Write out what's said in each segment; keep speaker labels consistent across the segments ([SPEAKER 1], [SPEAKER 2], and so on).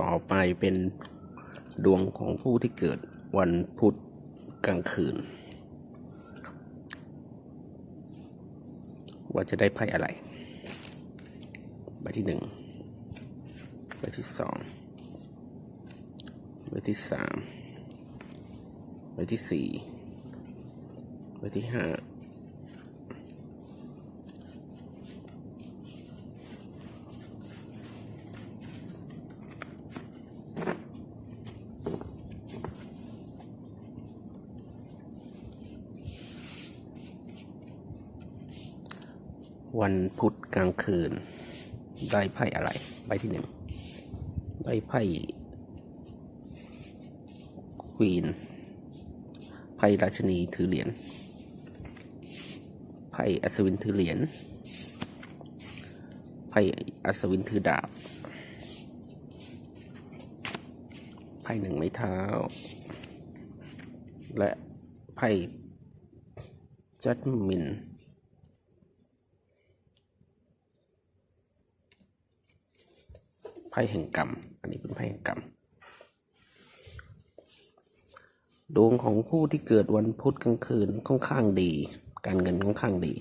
[SPEAKER 1] ต่อไปเป็นดวงของผู้ที่เกิดวันพุธกลางคืน ว่าจะได้ไพ่อะไร ใบที่หนึ่งใบที่สองใบที่สามใบที่สี่ใบที่ห้า วันพุธกลางคืน ได้ไพ่อะไร ใบที่หนึ่งได้ไพ่ควีนไพ่ราชนีถือเหรียญไพ่อัศวินถือเหรียญไพ่อัศวินถือดาบไพ่หนึ่งไม้เท้า และไพ่จัดมิน ไพ่แห่งกรรม อันนี้เป็นไพ่แห่งกรรม ดวงของผู้ที่เกิดวันพุธกลางคืนค่อนข้างดี การเงินค่อนข้างดี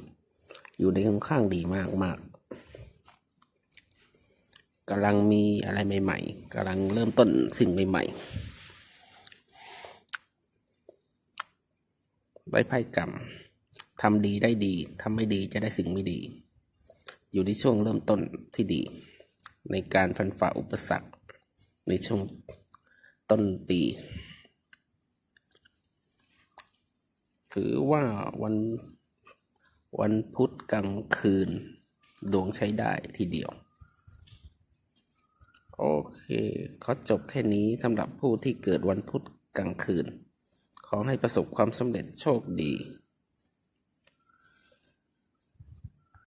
[SPEAKER 1] อยู่ในค่อนข้างดีมากมากกำลังมีอะไรใหม่ ๆกำลังเริ่มต้นสิ่งใหม่ ๆ ได้ไพ่กรรมทำดีได้ดีทำไม่ดีจะได้สิ่งไม่ดี อยู่ในช่วงเริ่มต้นที่ดี ในการฟันฝ่าอุปสรรคในช่วงต้นปี ถือว่าวันวันพุธกลางคืน ดวงใช้ได้ทีเดียว โอเคขอจบแค่นี้สำหรับผู้ที่เกิดวันพุธกลางคืน ขอให้ประสบความสำเร็จโชคดี